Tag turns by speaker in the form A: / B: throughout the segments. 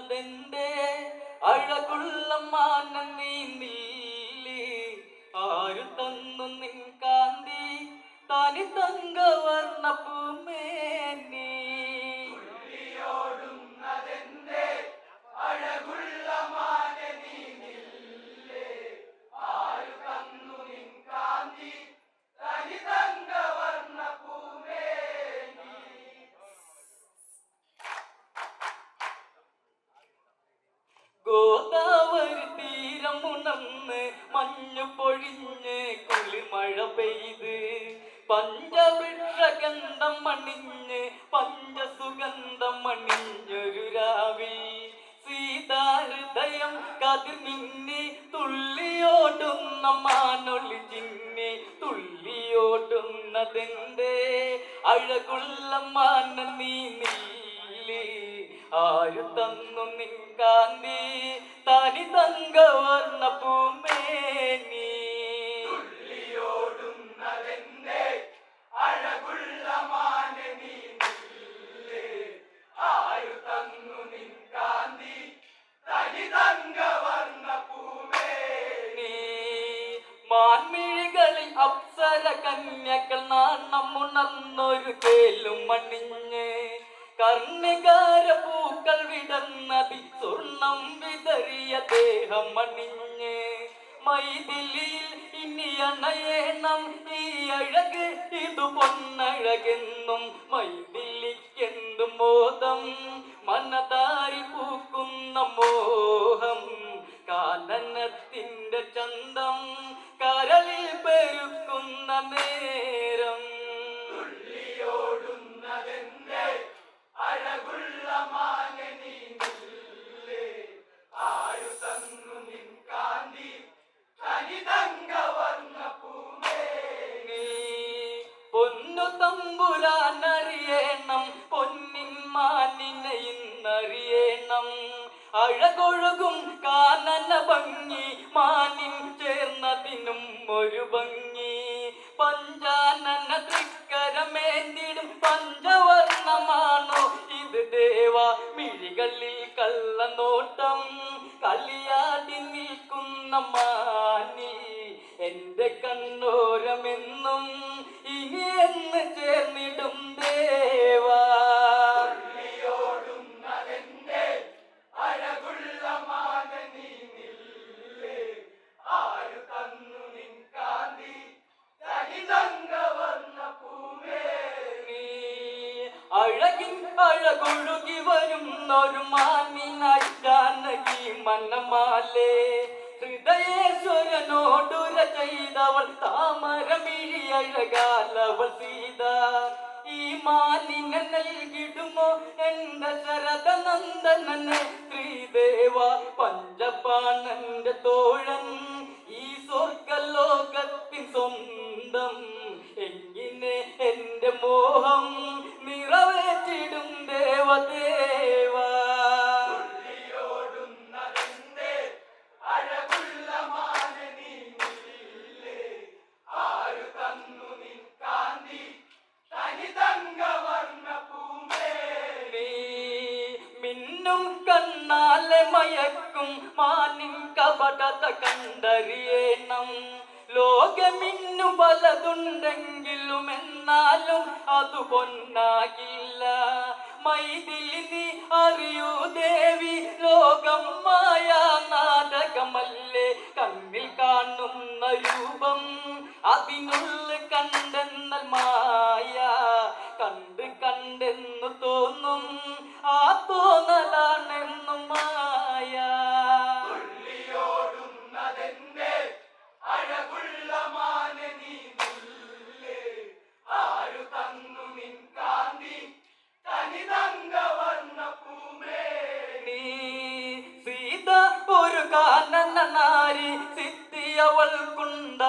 A: നീയോടുന്നതെന്റെ അഴകുള്ള മാനം ഗോദാവരി തീരം ഉണർന്ന് മഞ്ഞു പൊഴിഞ്ഞ് കുളിമഴ പെയ്ത് പഞ്ചവൃക്ഷഗന്ധം മണിഞ്ഞ് പഞ്ചസുഗന്ധം മണിഞ്ഞൊരു രാവിൽ സീതാഹൃദയം കതിർ നിന്നി തുള്ളിയോടുന്ന മാനൊളി ചിന്നി തുള്ളിയോടുന്നതെന്തേ? അഴകുള്ള മാന നീ നീലി ആരു തന്നു നിൻ കാന്തി തനി തങ്കവർണ പൂമേനി മാൻമിഴികളിൽ അപ്സര കന്യകൾ നാണം ഉണർന്നൊരു കേലും മണിഞ്ഞ് കർണികാര പൂക്കൾ വിടന്നതി സ്വർണം വിതറിയ ദേഹം മണിഞ്ഞ് മൈതിലിയിൽ ഇനി അണയേണം ഈ അഴക് ഇതു പൊന്നഴകെന്നും മൈതിലിക്കെന്തും മോദം മനതാരി പൂക്കുന്ന മോഹം കാനനത്തിന്റെ ചന്തം കരളിൽ പെരുക്കുന്ന നേരം. പൊന്നു തമ്പുരാനറിയണം പൊന്നിൻ അഴകൊഴുകും കാനന ഭംഗി മാനിൻ ചേർന്നതിനും ഒരു ഭംഗി. മിഴികളിൽ കള്ളനോട്ടം കളിയാടി നിൽക്കുന്ന മാനി എന്റെ കണ്ണോരമെന്നും ഇനി എന്ന് ചേർന്നിടും ദേവാ. മനമാലേ ഹൃദയേശ്വരനോടുര ചെയ്തവൾ താമരമിഴി അഴകാലവൾ സീത. ഈ മാനിനെ നൽകിടുമോ? എന്റെ ശരദനന്ദനനെ. ശ്രീദേവ പഞ്ചപാണന്റെ തോഴൻ. കണ്ണാലെ മയക്കും മാനിൻ കപടത കണ്ടറിയണം. ലോകമിന്നു പലതുണ്ടെങ്കിലും എന്നാലും അത് പൊന്നാകില്ല. മൈതിലി നീ അറിയൂ ദേവി ലോകം മായ നാടകമല്ലേ. കണ്ണിൽ കാണുന്ന രൂപം അതിനുള്ള കണ്ടെന്നൽ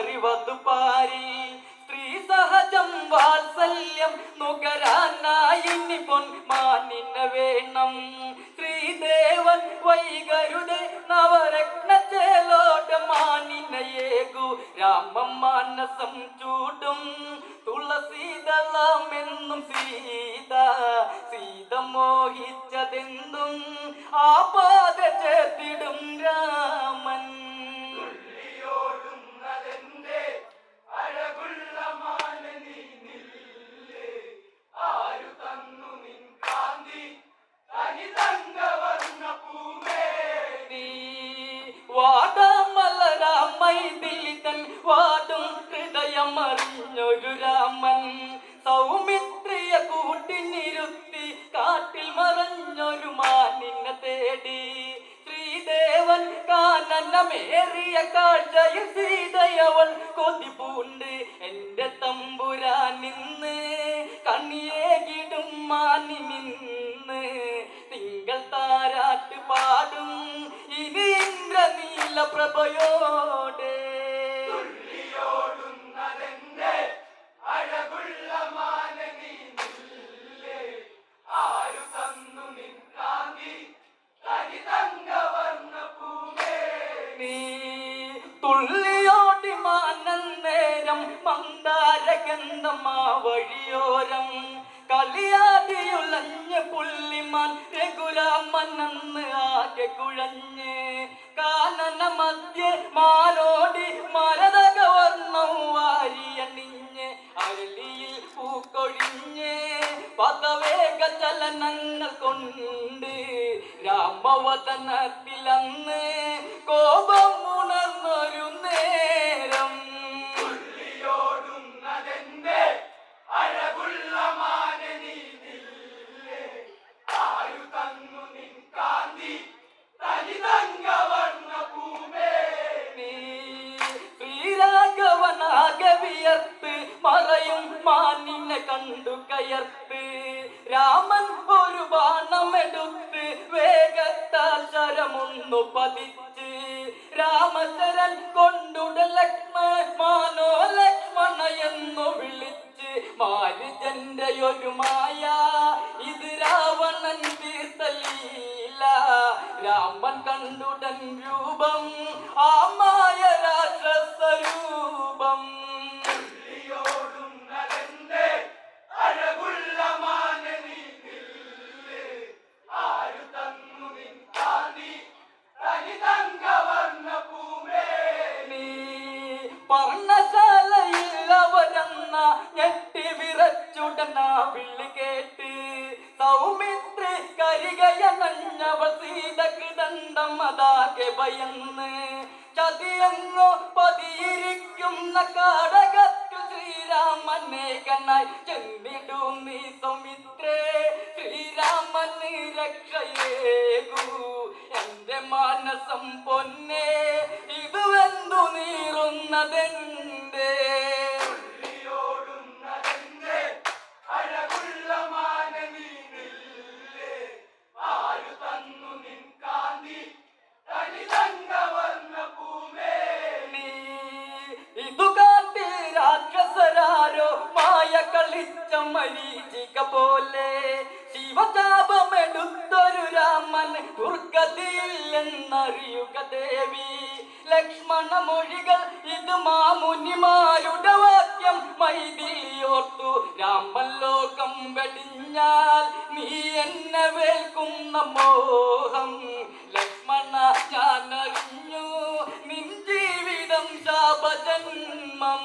A: കൊണ്ടറിവതു പാരി. സ്ത്രീ സഹജം വാത്സല്യം നുകരാനായി പൊൻ പൊന്മാനിന വേണം. ശ്രീദേവൻ വൈകരുടെ നവരത്ന മാനിനയേകു രാമം മാനസം ചൂടും തുളസീതളമെന്നും സീത. സീത മോഹിച്ചതെന്തും ആ പാത ചേർത്തിടും രാമൻ കാനനമേറിയ കാഴ്ചയിൽ സീതയവൾ കൊതിപൂണ്ട് എന്റെ തമ്പുരാൻ നിന്ന് കണ്ണിയേകിടും മാനി നിന്ന് തിങ്കൾ താരാട്ട് പാടും. ഇനി ഇന്ദ്രനീല പ്രഭയോടെ മന്ദാരഗന്ധമാ വഴിയോരം കളിയാടിയുലഞ്ഞ പുള്ളിമാൻ രഘുരാമനെന്ന് ആകെ കുഴഞ്ഞ്. കാനന മധ്യ മാലോടി മരതകവർണം വാരിയണിഞ്ഞ് അരളിയിൽ പൂക്കൊഴിഞ്ഞ്. പദവേഗ ചലനങ്ങൾ കൊണ്ട് രാമവതനത്തിലന്ന്
B: മാനിനെ
A: കണ്ടു കയർത്ത്. രാമൻ ഒരു ബാണമെടുത്ത് വേഗത്താൽ ശരമൊന്നു പതിച്ച്. രാമശരൻ കൊണ്ടുട ലക്ഷ്മണോ ലക്ഷ്മണ എന്നു വിളിച്ച്. മാരിജന്റെ ഒരു മായ ഇത് രാവണൻ തീർത്തലീല രാമൻ കണ്ടുടൻ രൂപം ഭയന്ന് ചതിയെങ്ങോ പതിയിരിക്കുന്ന കാടകത്തു ശ്രീരാമനെ കണ്ണായി ചെന്നിടും നീ സമിത്രേ. ശ്രീരാമന് രക്ഷയേകൂ മോഹം ലക്ഷ്മണ ഞാൻ അറിഞ്ഞു നിൻ ജീവിതം ശാപജന്മം.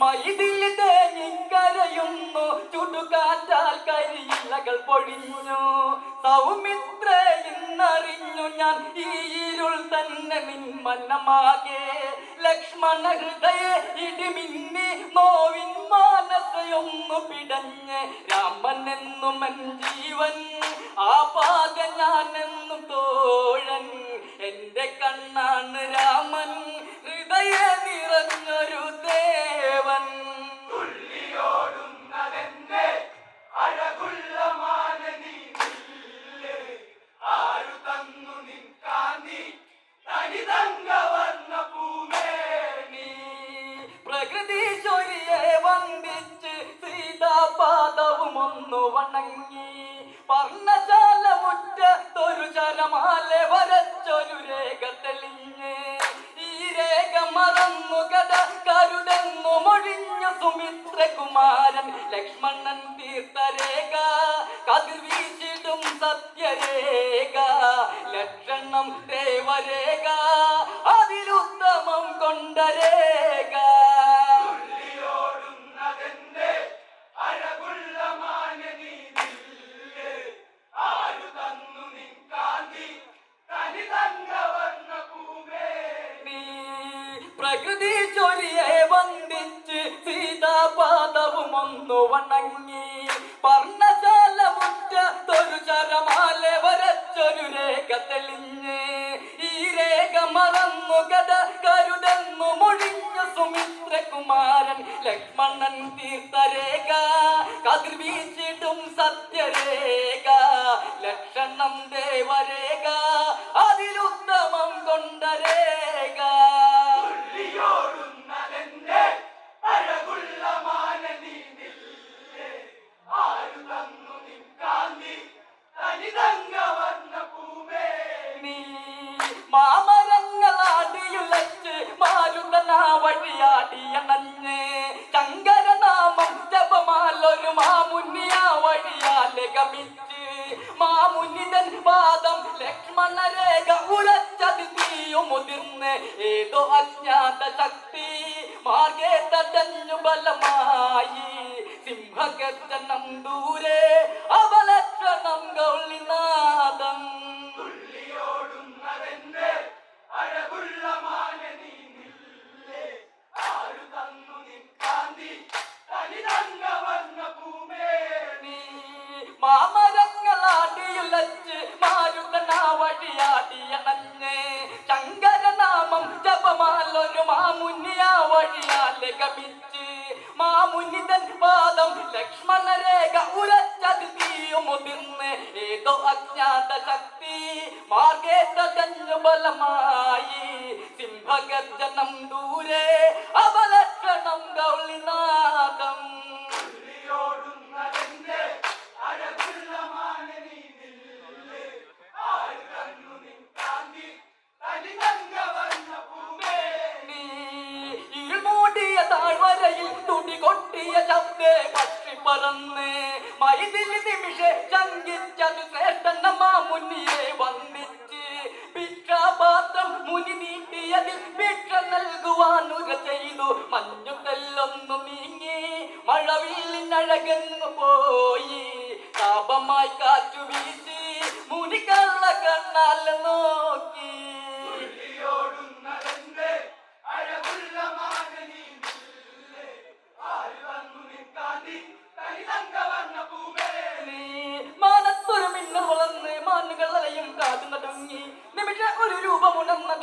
A: മൈതിൽ തേങ്ങിക്കരയുന്നു ചുടുകാറ്റാൽ കരിയിലകൾ പൊഴിഞ്ഞു. സൗമിത്ര ഇന്നറിഞ്ഞു ഞാൻ. ഈ ഇരുൾ തന്നെ നിൻ മന്നമാകെ ലക്ഷ്മണ ഹൃദയ ഇടിമിന്നി നോവിൻ മാനസയൊന്നു പിടഞ്ഞ്. രാമൻ എന്നും എൻ ജീവൻ ആ പാത ഞാൻ എന്നും തോഴൻ. എന്റെ കണ്ണാണ് രാമൻ ഹൃദയ നിറഞ്ഞൊരു സുമിത്രകുമാരൻ ലക്ഷ്മണൻ തീർത്ഥരേഖ രേഖ കതിർ വീശിടും സത്യരേഖ ലക്ഷണം ദേവരേഖ. വണങ്ങി പർണശാല മുറ്റത്തൊരു ചരമാല വരച്ചൊരു രേഖ തെളിഞ്ഞ്. ഈ രേഖ മറന്നു കഥ കരുതെന്നു മൊഴിഞ്ഞു സുമിത്രകുമാരൻ ലക്ഷ്മണൻ തീർത്ഥരേഖ കതിർ വീശിടും സത്യരേഖ. ലക്ഷണം ദേവരേഖ. ഉലച്ചത് മുതിർന്ന് ഏതോ അജ്ഞാത ശക്തി മാർഗേ തടഞ്ഞു ബലമായി സിംഹഗർജനം ദൂരെ അവലക്ഷണം ഗൗളിനാദം la നീട്ടിയതിൽ ഭിക്ഷ നൽകുവാനുക ചെയ്തു. മഞ്ഞുകല്ലൊന്നു നീങ്ങി മഴവില്ലിനഴകന്നു പോയി. താപമായി കാറ്റു വീശി മുനി കള്ള കണ്ണാൽ നോക്കി മാനത്തൊരു മിന്നൽ വളർന്ന് മാനുകളെയും കാതു നടുങ്ങി നിമിഷ ഒരു രൂപമുണർന്നതിൽ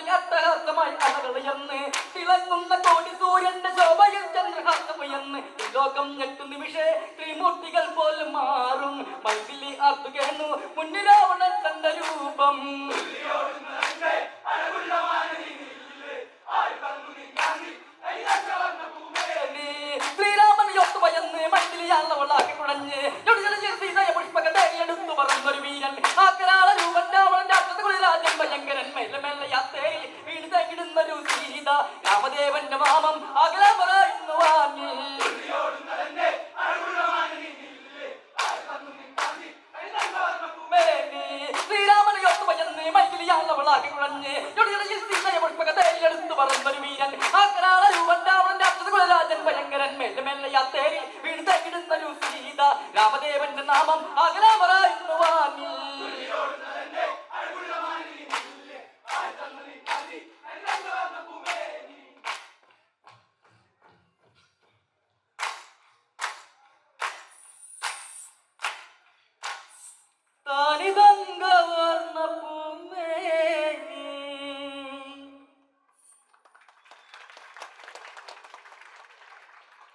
A: അലകളയന്ന് തിളങ്ങുന്ന കോടി സൂര്യന്റെ ശോഭയിൽ ചന്ദ്രഹാസമുയർന്ന് ഈ ലോകം ഞെട്ടു നിമിഷേ ത്രിമൂർത്തികൾ പോലും മാറും. മൈതിലി ആർത്തുകേണു മുന്നിലാവണ തന്റെ ദേവന്റെ മാമം അകല ഭയങ്കരൻ. മെല്ലെ മെല്ലെ വീട് തേരിടുന്നൊരു രാമദേവന്റെ നാമം അകല